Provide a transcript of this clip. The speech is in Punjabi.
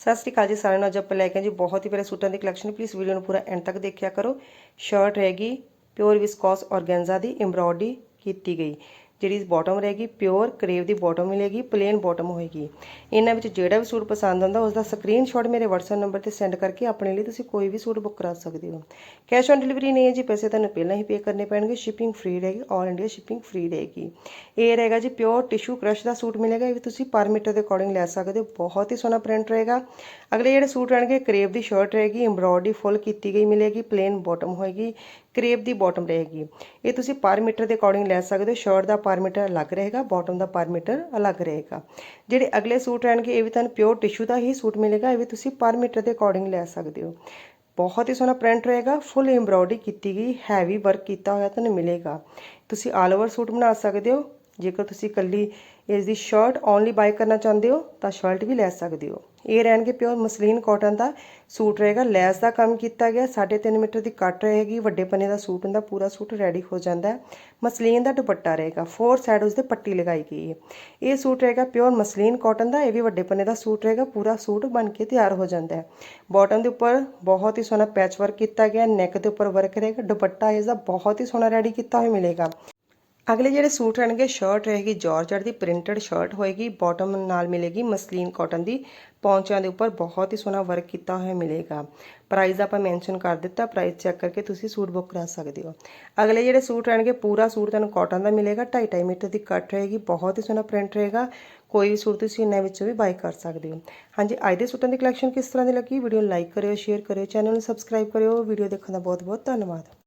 ਸਤਿ ਸ਼੍ਰੀ ਅਕਾਲ ਜੀ ਸਾਰਿਆਂ ਨੂੰ। ਅੱਜ ਆਪਾਂ ਲੈ ਕੇ ਆਏ ਜੀ ਬਹੁਤ ਹੀ ਪਿਆਰੇ ਸੂਟਾਂ ਦੀ ਕਲੈਕਸ਼ਨ ਪਲੀਜ਼ ਵੀਡੀਓ ਨੂੰ ਪੂਰਾ ਐਂਡ ਤੱਕ ਦੇਖਿਆ ਕਰੋ। ਸ਼ਰਟ ਹੈਗੀ ਪਿਓਰ ਵਿਸਕੋਸ ਔਰਗੈਂਜ਼ਾ ਦੀ ਐਮਬ੍ਰੋਇਡਰੀ ਕੀਤੀ ਗਈ। ਜਿਹੜੀ ਬਾਟਮ ਰਹੇਗੀ ਪਿਓਰ ਕਰੇਵ ਦੀ ਬਾਟਮ ਮਿਲੇਗੀ ਪਲੇਨ ਬਾਟਮ ਹੋਏਗੀ। ਇਹਨਾਂ ਵਿੱਚ ਜਿਹੜਾ ਵੀ ਸੂਟ ਪਸੰਦ ਆਉਂਦਾ ਉਸ ਦਾ ਸਕਰੀਨਸ਼ਾਟ ਮੇਰੇ WhatsApp ਨੰਬਰ ਤੇ ਸੈਂਡ ਕਰਕੇ ਆਪਣੇ ਲਈ ਤੁਸੀਂ ਕੋਈ ਵੀ ਸੂਟ ਬੁੱਕ ਕਰਾ ਸਕਦੇ ਹੋ। ਕੈਸ਼ ਔਨ ਡਿਲੀਵਰੀ ਨਹੀਂ ਹੈ ਜੀ, ਪੈਸੇ ਤੁਹਾਨੂੰ ਪਹਿਲਾਂ ਹੀ ਪੇ ਕਰਨੇ ਪੈਣਗੇ ਸ਼ਿਪਿੰਗ ਫ੍ਰੀ ਰਹੇਗੀ ਆਲ ਇੰਡੀਆ ਸ਼ਿਪਿੰਗ ਫ੍ਰੀ ਰਹੇਗੀ। ਇਹ ਰਹੇਗਾ ਜੀ ਪਿਓਰ ਟਿਸ਼ੂ ਕ੍ਰਸ਼ ਦਾ ਸੂਟ ਮਿਲੇਗਾ, ਇਹ ਵੀ ਤੁਸੀਂ ਪਰ ਮੀਟਰ ਦੇ ਅਕੋਰਡਿੰਗ ਲੈ ਸਕਦੇ ਹੋ, ਬਹੁਤ ਹੀ ਸੋਹਣਾ ਪ੍ਰਿੰਟ ਰਹੇਗਾ। ਅਗਲੇ ਜਿਹੜੇ ਸੂਟ ਰਹਿਣਗੇ ਕਰੇਵ ਦੀ ਸ਼ਰਟ ਰਹੇਗੀ ਐਮਬ੍ਰੋਇਡਰੀ ਫੁੱਲ ਕੀਤੀ ਗਈ ਮਿਲੇਗੀ ਪਲੇਨ ਬਾਟਮ ਹੋਏਗੀ ਕਰੇਵ ਦੀ ਬਾਟਮ ਰਹੇਗੀ। ਇਹ ਤੁਸੀਂ ਪਰ ਮੀਟਰ ਦੇ ਅਕੋਰਡਿੰਗ ਲੈ ਸਕਦੇ ਹੋ ਸ਼ਰਟ ਦਾ ਪਰ ਮੀਟਰ ਅਲੱਗ ਰਹੇਗਾ ਬਾਟਮ ਦਾ ਪਰ ਮੀਟਰ ਅਲੱਗ ਰਹੇਗਾ। ਜਿਹੜੇ ਅਗਲੇ ਸੂਟ ਰਹਿਣਗੇ, ਇਹ ਵੀ ਤੁਹਾਨੂੰ ਪਿਓਰ ਟਿਸ਼ੂ ਦਾ ਹੀ ਸੂਟ ਮਿਲੇਗਾ, ਇਹ ਵੀ ਤੁਸੀਂ ਪਰ ਮੀਟਰ ਦੇ ਅਕੋਰਡਿੰਗ ਲੈ ਸਕਦੇ ਹੋ। ਬਹੁਤ ਹੀ ਸੋਹਣਾ ਪ੍ਰਿੰਟ ਰਹੇਗਾ ਫੁੱਲ ਐਮਬ੍ਰੋਇਡਰੀ ਕੀਤੀ ਗਈ ਹੈਵੀ ਵਰਕ ਕੀਤਾ ਹੋਇਆ ਤੁਹਾਨੂੰ ਮਿਲੇਗਾ। ਤੁਸੀਂ ਆਲ ਓਵਰ ਸੂਟ ਬਣਾ ਸਕਦੇ ਹੋ, ਜੇਕਰ ਤੁਸੀਂ ਇਕੱਲੀ ਇਸ ਦੀ ਸ਼ਰਟ ਓਨਲੀ ਬਾਈ ਕਰਨਾ ਚਾਹੁੰਦੇ ਹੋ, ਤਾਂ ਸ਼ਰਟ ਵੀ ਲੈ ਸਕਦੇ ਹੋ। ਇਹ ਰਹਿਣਗੇ ਪਿਓਰ ਮਸਲੀਨ ਕਾਟਨ ਦਾ। ਸੂਟ ਰਹੇਗਾ ਲੈਸ ਦਾ ਕੰਮ ਕੀਤਾ ਗਿਆ। 3.5 ਮੀਟਰ ਦੀ ਕੱਟ ਰਹੇਗੀ। ਵੱਡੇ ਪੰਨੇ ਦਾ ਸੂਟ ਹੁੰਦਾ, ਪੂਰਾ ਸੂਟ ਰੈਡੀ ਹੋ ਜਾਂਦਾ ਹੈ। ਮਸਲੀਨ ਦਾ ਦੁਪੱਟਾ ਰਹੇਗਾ। ਫੋਰ ਸਾਈਡ ਉਸ ਦੇ ਪੱਟੀ ਲਗਾਈ ਗਈ ਹੈ। ਇਹ ਸੂਟ ਰਹੇਗਾ ਪਿਓਰ ਮਸਲੀਨ ਕਾਟਨ ਦਾ। ਇਹ ਵੀ ਵੱਡੇ ਪੰਨੇ ਦਾ ਸੂਟ ਰਹੇਗਾ। ਪੂਰਾ ਸੂਟ ਬਣ ਕੇ ਤਿਆਰ ਹੋ ਜਾਂਦਾ ਹੈ। ਬਾਟਮ ਦੇ ਉੱਪਰ ਬਹੁਤ ਹੀ ਸੋਹਣਾ ਪੈਚ ਵਰਕ ਕੀਤਾ ਗਿਆ। ਨੈਕ ਦੇ ਉੱਪਰ ਵਰਕ ਰਹੇਗਾ। ਦੁਪੱਟਾ ਇਸ ਦਾ ਬਹੁਤ ਹੀ ਸੋਹਣਾ ਰੈਡੀ ਕੀਤਾ ਹੋਇਆ ਮਿਲੇਗਾ। ਅਗਲੇ ਜਿਹੜੇ ਸੂਟ ਰਹਿਣਗੇ ਸ਼ਰਟ ਰਹੇਗੀ ਜਾਰਜਟ ਦੀ ਪ੍ਰਿੰਟਡ ਸ਼ਰਟ ਹੋਏਗੀ ਬਾਟਮ ਨਾਲ ਮਿਲੇਗੀ ਮਸਲੀਨ ਕਾਟਨ ਦੀ, ਪੌਂਚਿਆਂ ਦੇ ਉੱਪਰ ਬਹੁਤ ਹੀ ਸੋਹਣਾ ਵਰਕ ਕੀਤਾ ਹੋਇਆ ਮਿਲੇਗਾ। ਪ੍ਰਾਈਸ ਆਪਾਂ ਮੈਂਸ਼ਨ ਕਰ ਦਿੱਤਾ ਪ੍ਰਾਈਸ ਚੈੱਕ ਕਰਕੇ ਤੁਸੀਂ ਸੂਟ ਬੁੱਕ ਕਰਾ ਸਕਦੇ ਹੋ। ਅਗਲੇ ਜਿਹੜੇ ਸੂਟ ਰਹਿਣਗੇ, ਪੂਰਾ ਸੂਟ ਤੁਹਾਨੂੰ ਕਾਟਨ ਦਾ ਮਿਲੇਗਾ 2.5 ਮੀਟਰ ਦੀ ਕੱਟ ਰਹੇਗੀ, ਬਹੁਤ ਹੀ ਸੋਹਣਾ ਪ੍ਰਿੰਟ ਰਹੇਗਾ, ਕੋਈ ਵੀ ਸੂਟ ਤੁਸੀਂ ਇਹਨਾਂ ਵਿੱਚੋਂ ਵੀ ਬਾਈ ਕਰ ਸਕਦੇ ਹੋ। ਹਾਂਜੀ, ਅੱਜ ਦੇ ਸੂਟਾਂ ਦੀ ਕਲੈਕਸ਼ਨ ਕਿਸ ਤਰ੍ਹਾਂ ਦੀ ਲੱਗੀ? ਵੀਡੀਓ ਨੂੰ ਲਾਈਕ ਕਰਿਓ ਸ਼ੇਅਰ ਕਰਿਓ ਚੈਨਲ ਨੂੰ ਸਬਸਕ੍ਰਾਈਬ ਕਰਿਓ ਵੀਡੀਓ ਦੇਖਣ ਦਾ ਬਹੁਤ ਬਹੁਤ ਧੰਨਵਾਦ।